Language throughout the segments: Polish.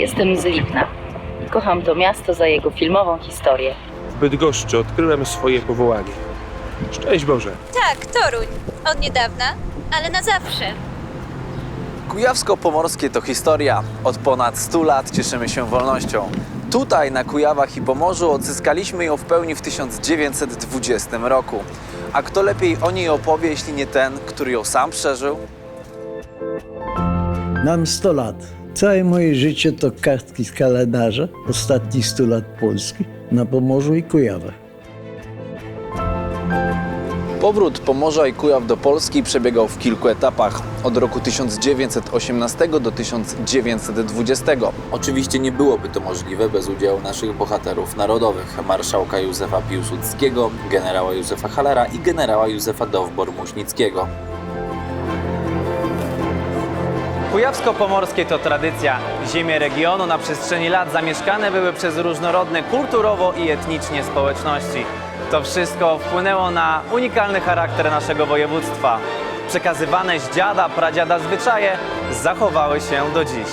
Jestem z Lipna kocham to miasto za jego filmową historię. W Bydgoszczy odkryłem swoje powołanie. Szczęść Boże! Tak, Toruń. Od niedawna, ale na zawsze. Kujawsko-Pomorskie to historia. Od ponad 100 lat cieszymy się wolnością. Tutaj, na Kujawach i Pomorzu, odzyskaliśmy ją w pełni w 1920 roku. A kto lepiej o niej opowie, jeśli nie ten, który ją sam przeżył? Mam 100 lat. Całe moje życie to kartki z kalendarza ostatnich 100 lat Polski na Pomorzu i Kujawach. Powrót Pomorza i Kujaw do Polski przebiegał w kilku etapach. Od roku 1918 do 1920. Oczywiście nie byłoby to możliwe bez udziału naszych bohaterów narodowych. Marszałka Józefa Piłsudskiego, generała Józefa Halera i generała Józefa Dowbor-Muśnickiego. Kujawsko-Pomorskie to tradycja. Ziemie regionu na przestrzeni lat zamieszkane były przez różnorodne kulturowo i etnicznie społeczności. To wszystko wpłynęło na unikalny charakter naszego województwa. Przekazywane z dziada, pradziada zwyczaje zachowały się do dziś.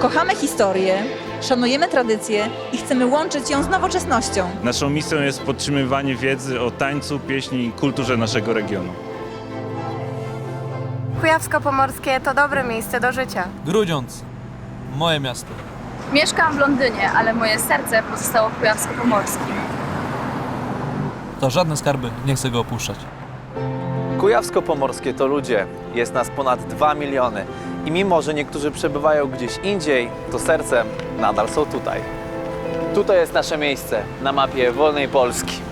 Kochamy historię, szanujemy tradycję i chcemy łączyć ją z nowoczesnością. Naszą misją jest podtrzymywanie wiedzy o tańcu, pieśni i kulturze naszego regionu. Kujawsko-Pomorskie to dobre miejsce do życia. Grudziądz. Moje miasto. Mieszkam w Londynie, ale moje serce pozostało w Kujawsko-Pomorskim. To żadne skarby, nie chcę go opuszczać. Kujawsko-Pomorskie to ludzie. Jest nas ponad 2 miliony. I mimo, że niektórzy przebywają gdzieś indziej, to sercem nadal są tutaj. Tutaj jest nasze miejsce na mapie wolnej Polski.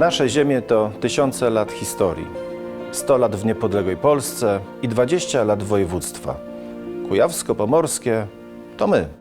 Nasze ziemie to tysiące lat historii. 100 lat w niepodległej Polsce i 20 lat województwa. Kujawsko-Pomorskie to my.